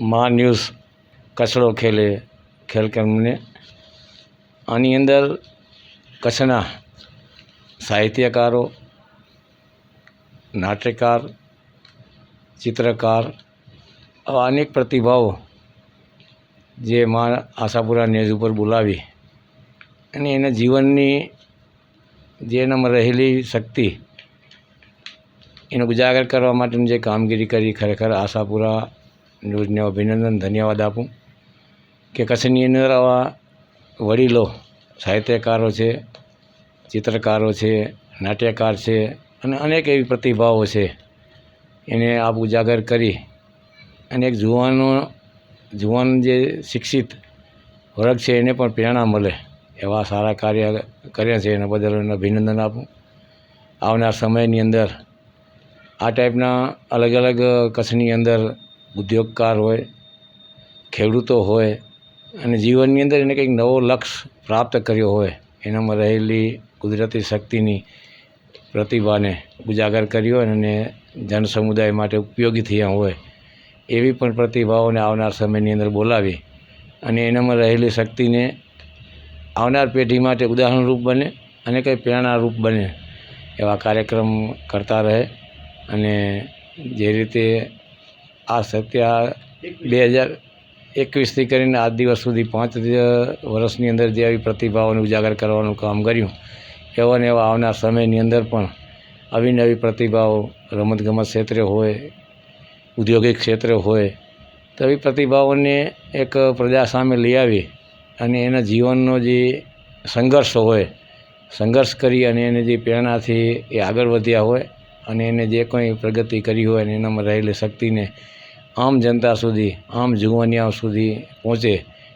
મા ન્યૂઝ કચડો ખેલે ખેલકર્મને આની અંદર કચ્છના સાહિત્યકારો, નાટ્યકાર, ચિત્રકાર આવા અનેક પ્રતિભાઓ જે મા આશાપુરા ન્યૂઝ ઉપર બોલાવી અને એના જીવનની જે એનામાં રહેલી શક્તિ એનો ઉજાગર કરવા માટેની જે કામગીરી કરી ખરેખર આશાપુરા ન્યૂઝને અભિનંદન, ધન્યવાદ આપું. કે કચ્છની અંદર આવા વડીલો, સાહિત્યકારો છે, ચિત્રકારો છે, નાટ્યકાર છે અને અનેક એવી પ્રતિભાઓ છે. એને આપ ઉજાગર કરી અને એક જુવાનો, જુવાન જે શિક્ષિત વર્ગ છે એને પણ પ્રેરણા મળે એવા સારા કાર્ય કર્યા છે એના બદલ એને અભિનંદન આપું. આવનાર સમયની અંદર આ ટાઈપના અલગ અલગ કચ્છની અંદર ઉદ્યોગકાર હોય, ખેડૂતો હોય અને જીવનની અંદર એને કંઈક નવો લક્ષ્ય પ્રાપ્ત કર્યો હોય, એનામાં રહેલી કુદરતી શક્તિની પ્રતિભાને ઉજાગર કરી હોય અને જન સમુદાય માટે ઉપયોગી થયા હોય, એવી પણ પ્રતિભાઓને આવનાર સમયની અંદર બોલાવી અને એનામાં રહેલી શક્તિને આવનાર પેઢી માટે ઉદાહરણરૂપ બને અને કંઈ પ્રેરણારૂપ બને, એવા કાર્યક્રમ કરતા રહે અને જે રીતે આ સત્યા બે હજાર એકવીસથી કરીને આજ દિવસ સુધી પાંચ વર્ષની અંદર જે આવી પ્રતિભાઓને ઉજાગર કરવાનું કામ કર્યું, એવા ને એવા આવનાર સમયની અંદર પણ આવી નવી પ્રતિભાઓ રમતગમત ક્ષેત્રે હોય, ઉદ્યોગિક ક્ષેત્રે હોય, તો એવી પ્રતિભાઓને એક પ્રજા સામે લઈ આવી અને એના જીવનનો જે સંઘર્ષ હોય, સંઘર્ષ કરી અને એને જે પ્રેરણાથી એ આગળ વધ્યા હોય અને એને જે કંઈ પ્રગતિ કરી હોય અને એનામાં રહેલી શક્તિને આમ જનતા સુધી, આમ જુવાનિયાઓ સુધી પહોંચે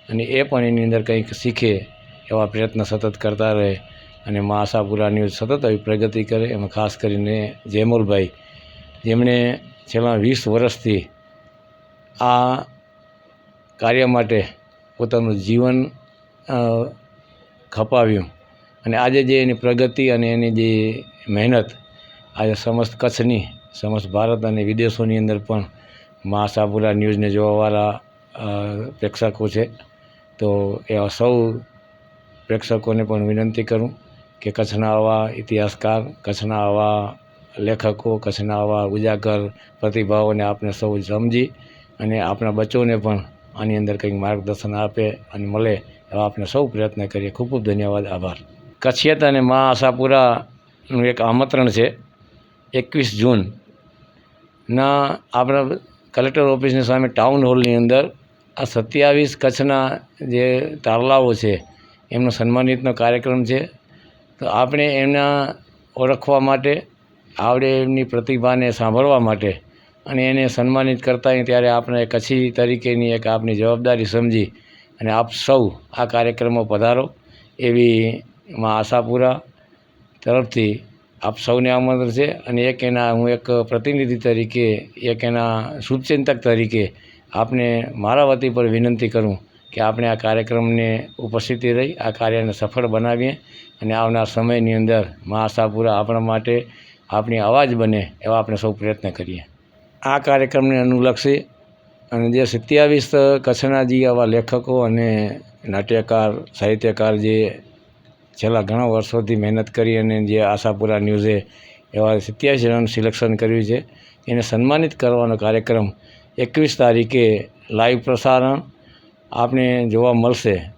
અને એ પણ એની અંદર કંઈક શીખે એવા પ્રયત્ન સતત કરતા રહે અને મા આશાપુરા ન્યૂઝ સતત આવી પ્રગતિ કરે એમાં ખાસ કરીને જેમુલભાઈ જેમણે છેલ્લા વીસ વર્ષથી આ કાર્ય માટે પોતાનું જીવન ખપાવ્યું અને આજે જે એની પ્રગતિ અને એની જે મહેનત, આજે સમસ્ત કચ્છની, સમસ્ત ભારત અને વિદેશોની અંદર પણ મા સાપુરા ન્યૂઝને જોવાવાળા પ્રેક્ષકો છે. તો એવા સૌ પ્રેક્ષકોને પણ વિનંતી કરું કે કચ્છના આવા ઇતિહાસકાર, કચ્છના આવા લેખકો, કચ્છના આવા ઉજાગર પ્રતિભાઓને આપણે સૌ સમજી અને આપણા બચ્ચોને પણ આની અંદર કંઈક માર્ગદર્શન આપે અને મળે એવા આપણે સૌ પ્રયત્ન કરીએ. ખૂબ ખૂબ ધન્યવાદ. આભાર. કચ્છિયત અને મા આશાપુરાનું એક આમંત્રણ છે. એકવીસ જૂન ના આપણા કલેક્ટર ઓફિસની સામે ટાઉન હોલની અંદર આ સત્યાવીસ કચ્છના જે તારલાઓ છે, એમનો સન્માનિતનો કાર્યક્રમ છે. તો આપણે એમના ઓળખવા માટે, આવડે એમની પ્રતિભાને સાંભળવા માટે અને એને સન્માનિત કરતા ત્યારે આપણે કચ્છી તરીકેની એક આપની જવાબદારી સમજી અને આપ સૌ આ કાર્યક્રમો પધારો એવી માં આશાપુરા તરફથી આપ સૌને આમંત્રણ છે અને એક એના હું એક પ્રતિનિધિ તરીકે, એક એના શુભચિંતક તરીકે આપને મારા વતી પર વિનંતી કરું કે આપણે આ કાર્યક્રમને ઉપસ્થિતિ રહી, આ કાર્યને સફળ બનાવીએ અને આવનાર સમયની અંદર મા આશાપુરા આપણા માટે આપણી અવાજ બને એવા આપણે સૌ પ્રયત્ન કરીએ. આ કાર્યક્રમને અનુલક્ષી અને જે સત્યાવીસ કચ્છના જે આવા લેખકો અને નાટ્યકાર, સાહિત્યકાર જે છેલ્લા ઘણા વર્ષોથી મહેનત કરી અને જે આશાપુરા ન્યૂઝે એવા સત્યાવીસ જણાનું સિલેક્શન કર્યું છે, એને સન્માનિત કરવાનો કાર્યક્રમ એકવીસ તારીખે લાઈવ પ્રસારણ આપને જોવા મળશે.